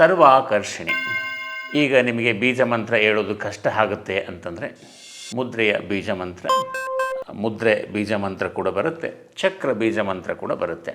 ಸರ್ವಾಕರ್ಷಣಿ. ಈಗ ನಿಮಗೆ ಬೀಜ ಮಂತ್ರ ಹೇಳೋದು ಕಷ್ಟ ಆಗುತ್ತೆ ಅಂತಂದರೆ ಮುದ್ರೆಯ ಬೀಜ ಮಂತ್ರ ಮುದ್ರೆ ಬೀಜ ಮಂತ್ರ ಕೂಡ ಬರುತ್ತೆ, ಚಕ್ರ ಬೀಜ ಮಂತ್ರ ಕೂಡ ಬರುತ್ತೆ.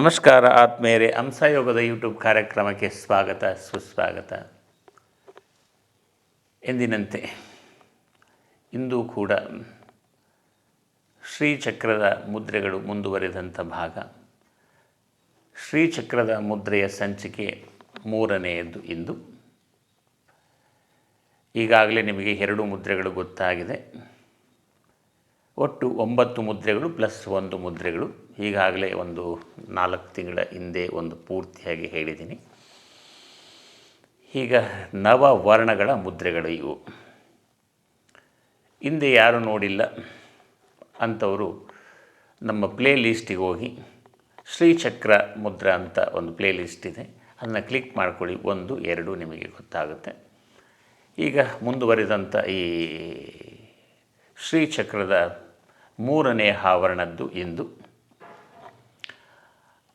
ನಮಸ್ಕಾರ ಆತ್ಮೇರೆ ಹಂಸಯೋಗದ ಯೂಟ್ಯೂಬ್ ಕಾರ್ಯಕ್ರಮಕ್ಕೆ ಸ್ವಾಗತ, ಸುಸ್ವಾಗತ. ಎಂದಿನಂತೆ, ಇಂದು ಕೂಡ ಶ್ರೀಚಕ್ರದ ಮುದ್ರೆಗಳು ಮುಂದುವರೆದಂಥ ಭಾಗ. ಶ್ರೀಚಕ್ರದ ಮುದ್ರೆಯ ಸಂಚಿಕೆ ಮೂರನೆಯದ್ದು ಇಂದು. ಈಗಾಗಲೇ ನಿಮಗೆ ಎರಡು ಮುದ್ರೆಗಳು ಗೊತ್ತಾಗಿದೆ. ಒಟ್ಟು ಒಂಬತ್ತು ಮುದ್ರೆಗಳು ಪ್ಲಸ್ ಒಂದು ಮುದ್ರೆಗಳು. ಈಗಾಗಲೇ ಒಂದು ನಾಲ್ಕು ತಿಂಗಳ ಹಿಂದೆ ಒಂದು ಪೂರ್ತಿಯಾಗಿ ಹೇಳಿದ್ದೀನಿ. ಈಗ ನವ ವರ್ಣಗಳ ಮುದ್ರೆಗಳು ಇವು. ಹಿಂದೆ ಯಾರು ನೋಡಿಲ್ಲ? ಅಂಥವರು ನಮ್ಮ ಪ್ಲೇ ಲಿಸ್ಟಿಗೆ ಹೋಗಿ ಶ್ರೀಚಕ್ರ ಮುದ್ರ ಅಂತ ಒಂದು ಪ್ಲೇ ಲಿಸ್ಟ್ ಇದೆ. ಅದನ್ನು ಕ್ಲಿಕ್ ಮಾಡ್ಕೊಳ್ಳಿ. ಒಂದು, ಎರಡು ನಿಮಗೆ ಗೊತ್ತಾಗುತ್ತೆ. ಈಗ ಮುಂದುವರೆದಂಥ ಈ ಶ್ರೀಚಕ್ರದ ಮೂರನೇ ಆವರಣದ್ದು ಎಂದು.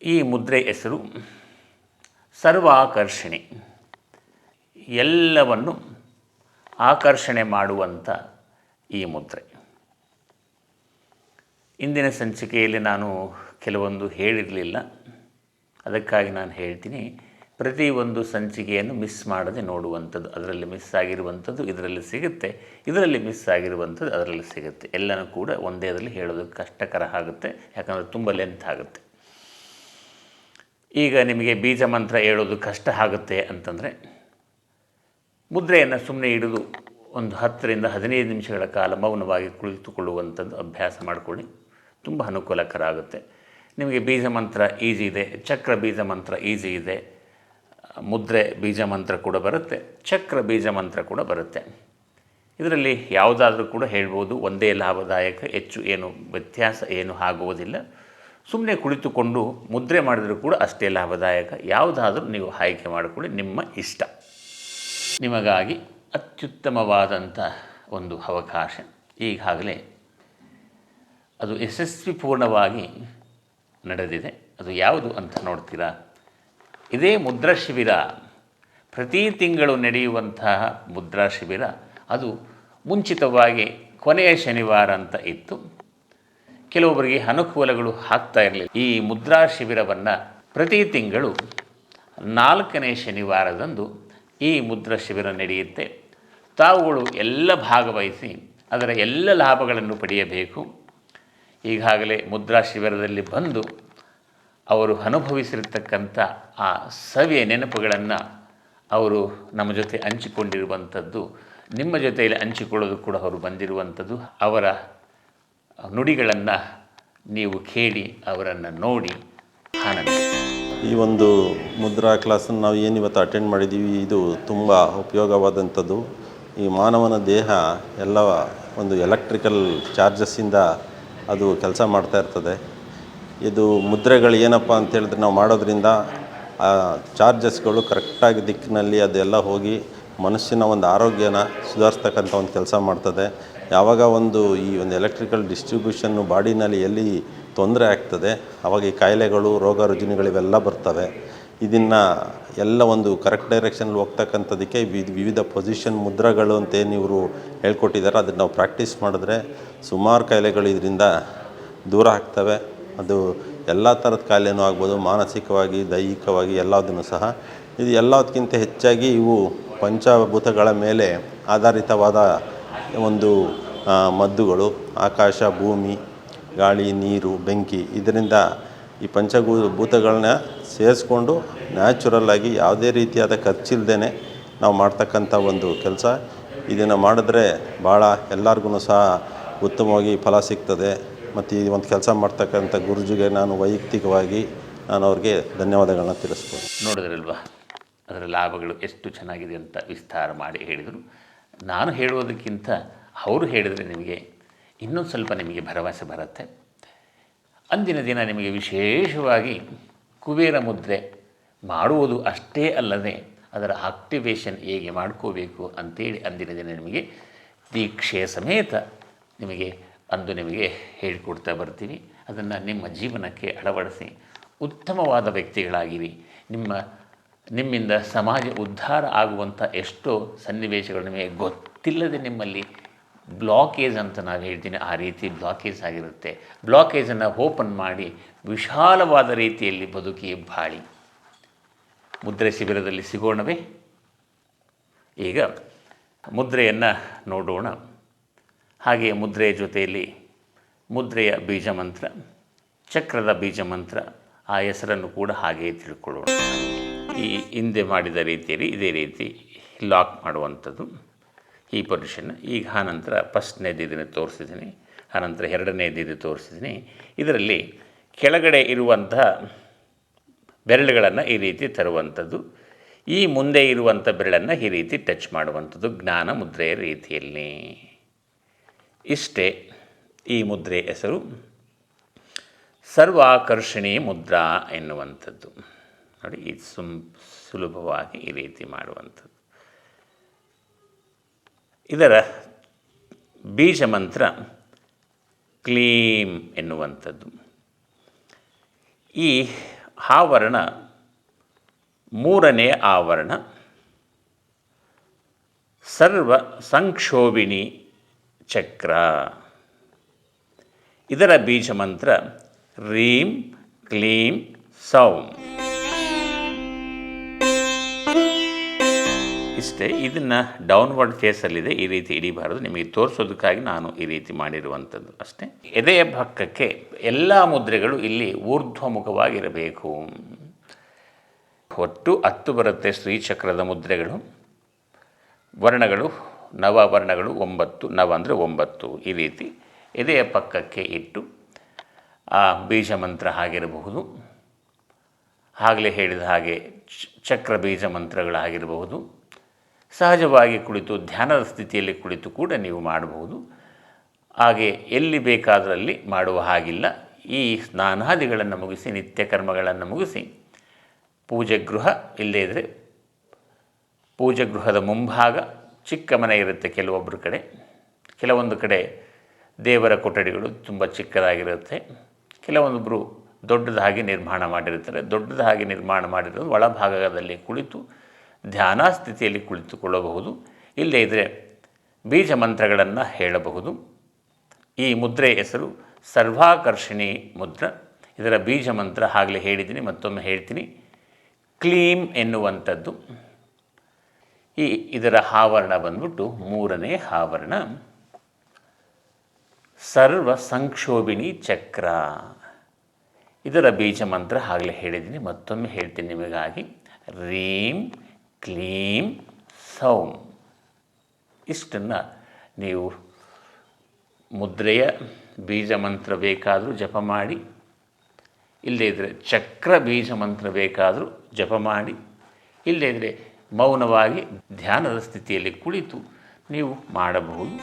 ಈ ಮುದ್ರೆ ಹೆಸರು ಸರ್ವಾಕರ್ಷಣೆ. ಎಲ್ಲವನ್ನು ಆಕರ್ಷಣೆ ಮಾಡುವಂಥ ಈ ಮುದ್ರೆ. ಇಂದಿನ ಸಂಚಿಕೆಯಲ್ಲಿ ನಾನು ಕೆಲವೊಂದು ಹೇಳಿರಲಿಲ್ಲ. ಅದಕ್ಕಾಗಿ ನಾನು ಹೇಳ್ತೀನಿ. ಪ್ರತಿಯೊಂದು ಸಂಚಿಕೆಯನ್ನು ಮಿಸ್ ಮಾಡದೆ ನೋಡುವಂಥದ್ದು, ಅದರಲ್ಲಿ ಮಿಸ್ ಆಗಿರುವಂಥದ್ದು ಇದರಲ್ಲಿ ಸಿಗುತ್ತೆ, ಇದರಲ್ಲಿ ಮಿಸ್ ಆಗಿರುವಂಥದ್ದು ಅದರಲ್ಲಿ ಸಿಗುತ್ತೆ. ಎಲ್ಲನೂ ಕೂಡ ಒಂದೇ ಅದರಲ್ಲಿ ಹೇಳೋದು ಕಷ್ಟಕರ ಆಗುತ್ತೆ, ಯಾಕಂದರೆ ತುಂಬ ಲೆಂತ್ ಆಗುತ್ತೆ. ಈಗ ನಿಮಗೆ ಬೀಜ ಮಂತ್ರ ಹೇಳೋದು ಕಷ್ಟ ಆಗುತ್ತೆ ಅಂತಂದರೆ, ಮುದ್ರೆಯನ್ನು ಸುಮ್ಮನೆ ಹಿಡಿದು ಒಂದು ಹತ್ತರಿಂದ ಹದಿನೈದು ನಿಮಿಷಗಳ ಕಾಲ ಮೌನವಾಗಿ ಕುಳಿತುಕೊಳ್ಳುವಂಥದ್ದು ಅಭ್ಯಾಸ ಮಾಡಿಕೊಳ್ಳಿ, ತುಂಬ ಅನುಕೂಲಕರ ಆಗುತ್ತೆ. ನಿಮಗೆ ಬೀಜ ಮಂತ್ರ ಈಸಿ ಇದೆ, ಚಕ್ರ ಬೀಜ ಮಂತ್ರ ಈಸಿ ಇದೆ. ಮುದ್ರೆ ಬೀಜ ಮಂತ್ರ ಕೂಡ ಬರುತ್ತೆ, ಚಕ್ರ ಬೀಜ ಮಂತ್ರ ಕೂಡ ಬರುತ್ತೆ. ಇದರಲ್ಲಿ ಯಾವುದಾದ್ರೂ ಕೂಡ ಹೇಳ್ಬೋದು, ಒಂದೇ ಲಾಭದಾಯಕ, ಹೆಚ್ಚು ಏನು ವ್ಯತ್ಯಾಸ ಏನು ಆಗುವುದಿಲ್ಲ. ಸುಮ್ಮನೆ ಕುಳಿತುಕೊಂಡು ಮುದ್ರೆ ಮಾಡಿದರೂ ಕೂಡ ಅಷ್ಟೇ ಲಾಭದಾಯಕ, ಯಾವುದಾದ್ರೂ ನೀವು ಆಯ್ಕೆ ಮಾಡಿಕೊಳ್ಳಿ, ನಿಮ್ಮ ಇಷ್ಟ. ನಿಮಗಾಗಿ ಅತ್ಯುತ್ತಮವಾದಂಥ ಒಂದು ಅವಕಾಶ. ಈಗಾಗಲೇ ಅದು ಯಶಸ್ವಿಪೂರ್ಣವಾಗಿ ನಡೆದಿದೆ. ಅದು ಯಾವುದು ಅಂತ ನೋಡ್ತೀರಾ? ಇದೇ ಮುದ್ರಾ ಶಿಬಿರ. ಪ್ರತಿ ತಿಂಗಳು ನಡೆಯುವಂತಹ ಮುದ್ರಾ ಶಿಬಿರ. ಅದು ಮುಂಚಿತವಾಗಿ ಕೊನೆಯ ಶನಿವಾರ ಅಂತ ಇತ್ತು. ಕೆಲವೊಬ್ಬರಿಗೆ ಅನುಕೂಲಗಳು ಆಗ್ತಾ ಇರಲಿಲ್ಲ. ಈ ಮುದ್ರಾ ಶಿಬಿರವನ್ನು ಪ್ರತಿ ತಿಂಗಳು ನಾಲ್ಕನೇ ಶನಿವಾರದಂದು ಈ ಮುದ್ರಾ ಶಿಬಿರ ನಡೆಯುತ್ತೆ. ತಾವುಗಳು ಎಲ್ಲ ಭಾಗವಹಿಸಿ ಅದರ ಎಲ್ಲ ಲಾಭಗಳನ್ನು ಪಡೆಯಬೇಕು. ಈಗಾಗಲೇ ಮುದ್ರಾ ಶಿಬಿರದಲ್ಲಿ ಬಂದು ಅವರು ಅನುಭವಿಸಿರ್ತಕ್ಕಂಥ ಆ ಸವಿಯ ನೆನಪುಗಳನ್ನು ಅವರು ನಮ್ಮ ಜೊತೆ ಹಂಚಿಕೊಂಡಿರುವಂಥದ್ದು, ನಿಮ್ಮ ಜೊತೆಯಲ್ಲಿ ಹಂಚಿಕೊಳ್ಳೋದು ಕೂಡ ಅವರು ಬಂದಿರುವಂಥದ್ದು, ಅವರ ನುಡಿಗಳನ್ನು ನೀವು ಕೇಳಿ, ಅವರನ್ನು ನೋಡಿ ಆನಂದ. ಈ ಒಂದು ಮುದ್ರಾ ಕ್ಲಾಸನ್ನು ನಾವು ಏನು ಇವತ್ತು ಅಟೆಂಡ್ ಮಾಡಿದ್ದೀವಿ, ಇದು ತುಂಬ ಉಪಯೋಗವಾದಂಥದ್ದು. ಈ ಮಾನವನ ದೇಹ ಎಲ್ಲ ಒಂದು ಎಲೆಕ್ಟ್ರಿಕಲ್ ಚಾರ್ಜಸ್ಸಿಂದ ಅದು ಕೆಲಸ ಮಾಡ್ತಾ ಇರ್ತದೆ. ಇದು ಮುದ್ರೆಗಳು ಏನಪ್ಪ ಅಂತ ಹೇಳಿದ್ರೆ ನಾವು ಮಾಡೋದ್ರಿಂದ ಆ ಚಾರ್ಜಸ್ಗಳು ಕರೆಕ್ಟಾಗಿ ದಿಕ್ಕಿನಲ್ಲಿ ಅದೆಲ್ಲ ಹೋಗಿ ಮನುಷ್ಯನ ಒಂದು ಆರೋಗ್ಯನ ಸುಧಾರಿಸ್ತಕ್ಕಂಥ ಒಂದು ಕೆಲಸ ಮಾಡ್ತದೆ. ಯಾವಾಗ ಒಂದು ಈ ಒಂದು ಎಲೆಕ್ಟ್ರಿಕಲ್ ಡಿಸ್ಟ್ರಿಬ್ಯೂಷನ್ನು ಬಾಡಿನಲ್ಲಿ ಎಲ್ಲಿ ತೊಂದರೆ ಆಗ್ತದೆ ಆವಾಗ ಈ ಕಾಯಿಲೆಗಳು, ರೋಗ ರುಜಿನಗಳು ಇವೆಲ್ಲ ಬರ್ತವೆ. ಇದನ್ನು ಎಲ್ಲ ಒಂದು ಕರೆಕ್ಟ್ ಡೈರೆಕ್ಷನಲ್ಲಿ ಹೋಗ್ತಕ್ಕಂಥದ್ದಕ್ಕೆ ವಿಧ ವಿವಿಧ ಪೊಸಿಷನ್ ಮುದ್ರಗಳು ಅಂತ ಏನು ಇವರು ಹೇಳ್ಕೊಟ್ಟಿದ್ದಾರೆ ಅದನ್ನು ನಾವು ಪ್ರಾಕ್ಟೀಸ್ ಮಾಡಿದ್ರೆ ಸುಮಾರು ಕಾಯಿಲೆಗಳು ಇದರಿಂದ ದೂರ ಆಗ್ತವೆ. ಅದು ಎಲ್ಲ ಥರದ ಕಾಯಿಲೆನೂ ಆಗ್ಬೋದು, ಮಾನಸಿಕವಾಗಿ, ದೈಹಿಕವಾಗಿ ಎಲ್ಲದನ್ನು ಸಹ. ಇದು ಎಲ್ಲದಕ್ಕಿಂತ ಹೆಚ್ಚಾಗಿ ಇವು ಪಂಚಭೂತಗಳ ಮೇಲೆ ಆಧಾರಿತವಾದ ಒಂದು ಮದ್ದುಗಳು, ಆಕಾಶ, ಭೂಮಿ, ಗಾಳಿ, ನೀರು, ಬೆಂಕಿ, ಇದರಿಂದ ಈ ಪಂಚಭೂ ಭೂತಗಳನ್ನ ಸೇರಿಸ್ಕೊಂಡು ನ್ಯಾಚುರಲ್ಲಾಗಿ ಯಾವುದೇ ರೀತಿಯಾದ ಖರ್ಚಿಲ್ಲದೇ ನಾವು ಮಾಡ್ತಕ್ಕಂಥ ಒಂದು ಕೆಲಸ. ಇದನ್ನು ಮಾಡಿದ್ರೆ ಭಾಳ ಎಲ್ಲರಿಗೂ ಸಹ ಉತ್ತಮವಾಗಿ ಫಲ ಸಿಗ್ತದೆ. ಮತ್ತು ಈ ಒಂದು ಕೆಲಸ ಮಾಡ್ತಕ್ಕಂಥ ಗುರುಜಿಗೆ ನಾನು ವೈಯಕ್ತಿಕವಾಗಿ ನಾನು ಅವ್ರಿಗೆ ಧನ್ಯವಾದಗಳನ್ನ ತಿಳಿಸ್ಬೋದು. ನೋಡಿದ್ರಲ್ವಾ? ಅದರ ಲಾಭಗಳು ಎಷ್ಟು ಚೆನ್ನಾಗಿದೆ ಅಂತ ವಿಸ್ತಾರ ಮಾಡಿ ಹೇಳಿದರು. ನಾನು ಹೇಳುವುದಕ್ಕಿಂತ ಅವರು ಹೇಳಿದರೆ ನಿಮಗೆ ಇನ್ನೊಂದು ಸ್ವಲ್ಪ ನಿಮಗೆ ಭರವಸೆ ಬರುತ್ತೆ. ಅಂದಿನ ದಿನ ನಿಮಗೆ ವಿಶೇಷವಾಗಿ ಕುಬೇರ ಮುದ್ರೆ ಮಾಡುವುದು ಅಷ್ಟೇ ಅಲ್ಲದೆ ಅದರ ಆಕ್ಟಿವೇಶನ್ ಹೇಗೆ ಮಾಡ್ಕೋಬೇಕು ಅಂತೇಳಿ ಅಂದಿನ ದಿನ ನಿಮಗೆ ದೀಕ್ಷೆಯ ಸಮೇತ ನಿಮಗೆ ಅಂದು ನಿಮಗೆ ಹೇಳಿಕೊಡ್ತಾ ಬರ್ತೀನಿ. ಅದನ್ನು ನಿಮ್ಮ ಜೀವನಕ್ಕೆ ಅಳವಡಿಸಿ ಉತ್ತಮವಾದ ವ್ಯಕ್ತಿಗಳಾಗಿರಿ. ನಿಮ್ಮ, ನಿಮ್ಮಿಂದ ಸಮಾಜ ಉದ್ಧಾರ ಆಗುವಂಥ ಎಷ್ಟೋ ಸನ್ನಿವೇಶಗಳು ನಿಮಗೆ ಗೊತ್ತಿಲ್ಲದೆ ನಿಮ್ಮಲ್ಲಿ ಬ್ಲಾಕೇಜ್ ಅಂತ ನಾವು ಹೇಳ್ತೀನಿ. ಆ ರೀತಿ ಬ್ಲಾಕೇಜ್ ಆಗಿರುತ್ತೆ. ಬ್ಲಾಕೇಜನ್ನು ಓಪನ್ ಮಾಡಿ ವಿಶಾಲವಾದ ರೀತಿಯಲ್ಲಿ ಬದುಕಿ ಬಾಳಿ. ಮುದ್ರೆ ಶಿಬಿರದಲ್ಲಿ ಸಿಗೋಣವೇ? ಈಗ ಮುದ್ರೆಯನ್ನು ನೋಡೋಣ. ಹಾಗೆಯೇ ಮುದ್ರೆಯ ಜೊತೆಯಲ್ಲಿ ಮುದ್ರೆಯ ಬೀಜ ಮಂತ್ರ ಚಕ್ರದ ಬೀಜ ಮಂತ್ರ ಆ ಹೆಸರನ್ನು ಕೂಡ ಹಾಗೆಯೇ ತಿಳ್ಕೊಳ್ಳೋಣ. ಈ ಹಿಂದೆ ಮಾಡಿದ ರೀತಿಯಲ್ಲಿ ಇದೇ ರೀತಿ ಲಾಕ್ ಮಾಡುವಂಥದ್ದು. ಈ ಪೊಸಿಷನ್ ಈಗ ಆನಂತರ ಫಸ್ಟ್ನೇ ದಿನ ತೋರಿಸಿದ್ದೀನಿ. ಆನಂತರ ಎರಡನೇ ದಿನ ತೋರಿಸಿದ್ದೀನಿ. ಇದರಲ್ಲಿ ಕೆಳಗಡೆ ಇರುವಂತಹ ಬೆರಳುಗಳನ್ನು ಈ ರೀತಿ ತರುವಂಥದ್ದು. ಈ ಮುಂದೆ ಇರುವಂಥ ಬೆರಳನ್ನು ಈ ರೀತಿ ಟಚ್ ಮಾಡುವಂಥದ್ದು ಜ್ಞಾನ ಮುದ್ರೆಯ ರೀತಿಯಲ್ಲಿ. ಇಷ್ಟೇ ಈ ಮುದ್ರೆ ಹೆಸರು. ಸರ್ವಾಕರ್ಷಣಿ ಮುದ್ರಾ ಎನ್ನುವಂಥದ್ದು. ನೋಡಿ ಇದು ಸುಮ್ ಸುಲಭವಾಗಿ ಈ ರೀತಿ ಮಾಡುವಂಥದ್ದು. ಇದರ ಬೀಜ ಮಂತ್ರ ಕ್ಲೀಂ ಎನ್ನುವಂಥದ್ದು. ಈ ಆವರಣ ಮೂರನೇ ಆವರಣ ಸರ್ವ ಸಂಕ್ಷೋಭಿಣಿ ಚಕ್ರ. ಇದರ ಬೀಜ ಮಂತ್ರ ರೀಂ, ಕ್ಲೀಂ, ಸೌಂ. ಇಷ್ಟೇ, ಇದನ್ನು ಡೌನ್ವರ್ಡ್ ಫೇಸಲ್ಲಿದೆ ಈ ರೀತಿ ಹಿಡಿಬಾರದು. ನಿಮಗೆ ತೋರಿಸೋದಕ್ಕಾಗಿ ನಾನು ಈ ರೀತಿ ಮಾಡಿರುವಂಥದ್ದು ಅಷ್ಟೇ. ಎದೆಯ ಪಕ್ಕಕ್ಕೆ ಎಲ್ಲ ಮುದ್ರೆಗಳು ಇಲ್ಲಿ ಊರ್ಧ್ವಮುಖವಾಗಿರಬೇಕು. ಒಟ್ಟು ಹತ್ತು ಬರುತ್ತೆ ಶ್ರೀಚಕ್ರದ ಮುದ್ರೆಗಳು, ವರ್ಣಗಳು ನವ ವರ್ಣಗಳು ಒಂಬತ್ತು, ನವ ಅಂದರೆ ಒಂಬತ್ತು ಈ ರೀತಿ ಎದೆಯ ಪಕ್ಕಕ್ಕೆ ಇಟ್ಟು ಆ ಬೀಜ ಮಂತ್ರ ಆಗಿರಬಹುದು ಆಗಲೇ ಹೇಳಿದ ಹಾಗೆ ಚಕ್ರ ಬೀಜ ಮಂತ್ರಗಳಾಗಿರಬಹುದು ಸಹಜವಾಗಿ ಕುಳಿತು, ಧ್ಯಾನದ ಸ್ಥಿತಿಯಲ್ಲಿ ಕುಳಿತು ಕೂಡ ನೀವು ಮಾಡಬಹುದು. ಹಾಗೆ ಎಲ್ಲಿ ಬೇಕಾದರಲ್ಲಿ ಮಾಡುವ ಹಾಗಿಲ್ಲ. ಈ ಸ್ನಾನಾದಿಗಳನ್ನು ಮುಗಿಸಿ ನಿತ್ಯ ಕರ್ಮಗಳನ್ನು ಮುಗಿಸಿ ಪೂಜೆ ಗೃಹ ಇಲ್ಲದೇ ಇದ್ದರೆ ಪೂಜೆ ಗೃಹದ ಮುಂಭಾಗ ಚಿಕ್ಕ ಮನೆ ಇರುತ್ತೆ ಕೆಲವೊಬ್ಬರ ಕಡೆ. ಕೆಲವೊಂದು ಕಡೆ ದೇವರ ಕೊಠಡಿಗಳು ತುಂಬ ಚಿಕ್ಕದಾಗಿರುತ್ತೆ. ಕೆಲವೊಂದೊಬ್ಬರು ದೊಡ್ಡದಾಗಿ ನಿರ್ಮಾಣ ಮಾಡಿರ್ತಾರೆ. ದೊಡ್ಡದಾಗಿ ನಿರ್ಮಾಣ ಮಾಡಿರೋದು ಒಳಭಾಗದಲ್ಲಿ ಕುಳಿತು ಧ್ಯಾನ ಸ್ಥಿತಿಯಲ್ಲಿ ಕುಳಿತುಕೊಳ್ಳಬಹುದು. ಇಲ್ಲದೇ ಇದ್ದರೆ ಬೀಜ ಮಂತ್ರಗಳನ್ನು ಹೇಳಬಹುದು. ಈ ಮುದ್ರೆ ಹೆಸರು ಸರ್ವಾಕರ್ಷಿಣಿ ಮುದ್ರ. ಇದರ ಬೀಜ ಮಂತ್ರ ಆಗಲೇ ಹೇಳಿದ್ದೀನಿ, ಮತ್ತೊಮ್ಮೆ ಹೇಳ್ತೀನಿ. ಕ್ಲೀಮ್ ಎನ್ನುವಂಥದ್ದು. ಈ ಇದರ ಆವರಣ ಬಂದ್ಬಿಟ್ಟು ಮೂರನೇ ಆವರಣ ಸರ್ವ ಸಂಕ್ಷೋಭಿಣಿ ಚಕ್ರ. ಇದರ ಬೀಜ ಮಂತ್ರ ಆಗಲೇ ಹೇಳಿದ್ದೀನಿ, ಮತ್ತೊಮ್ಮೆ ಹೇಳ್ತೀನಿ ನಿಮಗಾಗಿ. ರೀಂ, ಕ್ಲೀಂ, ಸೌಂ. ಇಷ್ಟನ್ನು ನೀವು ಮುದ್ರೆಯ ಬೀಜ ಮಂತ್ರ ಬೇಕಾದರೂ ಜಪ ಮಾಡಿ, ಇಲ್ಲದೇ ಇದ್ದರೆ ಚಕ್ರ ಬೀಜ ಮಂತ್ರ ಬೇಕಾದರೂ ಜಪ ಮಾಡಿ, ಇಲ್ಲದೇ ಇದ್ದರೆ ಮೌನವಾಗಿ ಧ್ಯಾನದ ಸ್ಥಿತಿಯಲ್ಲಿ ಕುಳಿತು ನೀವು ಮಾಡಬಹುದು.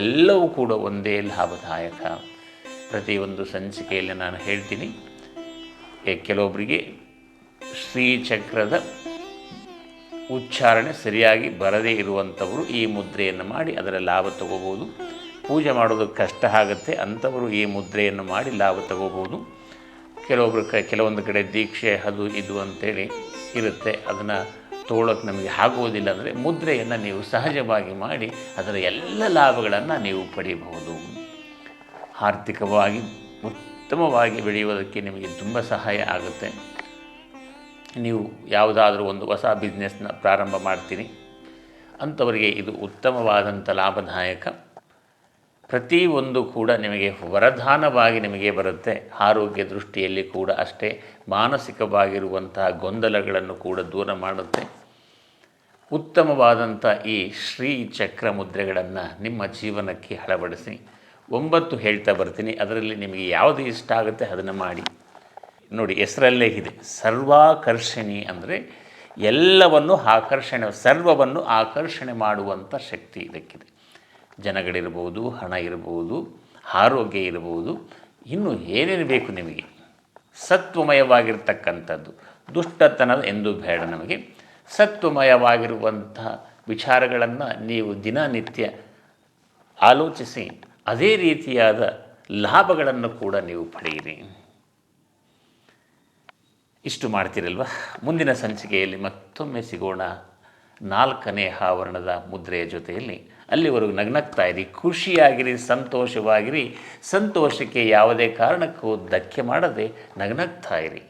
ಎಲ್ಲವೂ ಕೂಡ ಒಂದೇ ಲಾಭದಾಯಕ. ಪ್ರತಿಯೊಂದು ಸಂಚಿಕೆಯಲ್ಲಿ ನಾನು ಹೇಳ್ತೀನಿ ಕೆಲವೊಬ್ಬರಿಗೆ ಶ್ರೀಚಕ್ರದ ಉಚ್ಚಾರಣೆ ಸರಿಯಾಗಿ ಬರದೇ ಇರುವಂಥವರು ಈ ಮುದ್ರೆಯನ್ನು ಮಾಡಿ ಅದರ ಲಾಭ ತಗೋಬೋದು ಪೂಜೆ ಮಾಡೋದು ಕಷ್ಟ ಆಗುತ್ತೆ, ಅಂಥವರು ಈ ಮುದ್ರೆಯನ್ನು ಮಾಡಿ ಲಾಭ ತಗೋಬೋದು ಕೆಲವೊಬ್ಬರು ಕೆಲವೊಂದು ಕಡೆ ದೀಕ್ಷೆ ಅದು ಇದು ಅಂತೇಳಿ ಇರುತ್ತೆ. ಅದನ್ನು ತಗೊಳ್ಳೋಕೆ ನಮಗೆ ಆಗುವುದಿಲ್ಲ ಅಂದರೆ ಮುದ್ರೆಯನ್ನು ನೀವು ಸಹಜವಾಗಿ ಮಾಡಿ ಅದರ ಎಲ್ಲ ಲಾಭಗಳನ್ನು ನೀವು ಪಡೆಯಬಹುದು ಆರ್ಥಿಕವಾಗಿ ಉತ್ತಮವಾಗಿ ಬೆಳೆಯುವುದಕ್ಕೆ ನಿಮಗೆ ತುಂಬ ಸಹಾಯ ಆಗುತ್ತೆ. ನೀವು ಯಾವುದಾದ್ರೂ ಒಂದು ಹೊಸ ಬಿಸ್ನೆಸ್ನ ಪ್ರಾರಂಭ ಮಾಡ್ತೀನಿ. ಅಂಥವರಿಗೆ ಇದು ಉತ್ತಮವಾದಂಥ ಲಾಭದಾಯಕ. ಪ್ರತಿಯೊಂದು ಕೂಡ ನಿಮಗೆ ವರದಾನವಾಗಿ ನಿಮಗೆ ಬರುತ್ತೆ. ಆರೋಗ್ಯ ದೃಷ್ಟಿಯಲ್ಲಿ ಕೂಡ ಅಷ್ಟೇ. ಮಾನಸಿಕವಾಗಿರುವಂತಹ ಗೊಂದಲಗಳನ್ನು ಕೂಡ ದೂರ ಮಾಡುತ್ತೆ. ಉತ್ತಮವಾದಂಥ ಈ ಶ್ರೀ ಚಕ್ರ ಮುದ್ರೆಗಳನ್ನು ನಿಮ್ಮ ಜೀವನಕ್ಕೆ ಅಳವಡಿಸಿ ಒಂಬತ್ತು ಹೇಳ್ತಾ ಬರ್ತೀನಿ. ಅದರಲ್ಲಿ ನಿಮಗೆ ಯಾವುದು ಇಷ್ಟ ಆಗುತ್ತೆ ಅದನ್ನು ಮಾಡಿ. ನೋಡಿ, ಹೆಸರಲ್ಲೇ ಇದೆ. ಸರ್ವಾಕರ್ಷಣಿ ಅಂದರೆ ಎಲ್ಲವನ್ನು ಆಕರ್ಷಣೆ, ಸರ್ವವನ್ನು ಆಕರ್ಷಣೆ ಮಾಡುವಂಥ ಶಕ್ತಿ ಇದಕ್ಕಿದೆ. ಜನಗಳಿರ್ಬೋದು, ಹಣ ಇರ್ಬೋದು, ಆರೋಗ್ಯ ಇರ್ಬೋದು, ಇನ್ನು ಏನೇನು ಬೇಕು ನಿಮಗೆ? ಸತ್ವಮಯವಾಗಿರ್ತಕ್ಕಂಥದ್ದು ದುಷ್ಟತನ ಎಂದು ಬೇಡ ನಮಗೆ. ಸತ್ವಮಯವಾಗಿರುವಂತಹ ವಿಚಾರಗಳನ್ನು ನೀವು ದಿನನಿತ್ಯ ಆಲೋಚಿಸಿ, ಅದೇ ರೀತಿಯಾದ ಲಾಭಗಳನ್ನು ಕೂಡ ನೀವು ಪಡೆಯಿರಿ. ಇಷ್ಟು ಮಾಡ್ತೀರಲ್ವ? ಮುಂದಿನ ಸಂಚಿಕೆಯಲ್ಲಿ ಮತ್ತೊಮ್ಮೆ ಸಿಗೋಣ. ನಾಲ್ಕನೇ ಆವರಣದ ಮುದ್ರೆಯ ಜೊತೆಯಲ್ಲಿ. ಅಲ್ಲಿವರೆಗೂ ನಗ್ನಗ್ತಾ ಇರಿ, ಖುಷಿಯಾಗಿರಿ, ಸಂತೋಷವಾಗಿರಿ. ಸಂತೋಷಕ್ಕೆ ಯಾವುದೇ ಕಾರಣಕ್ಕೂ ಧಕ್ಕೆ ಮಾಡದೆ ನಗ್ನಗ್ತಾ ಇರಿ.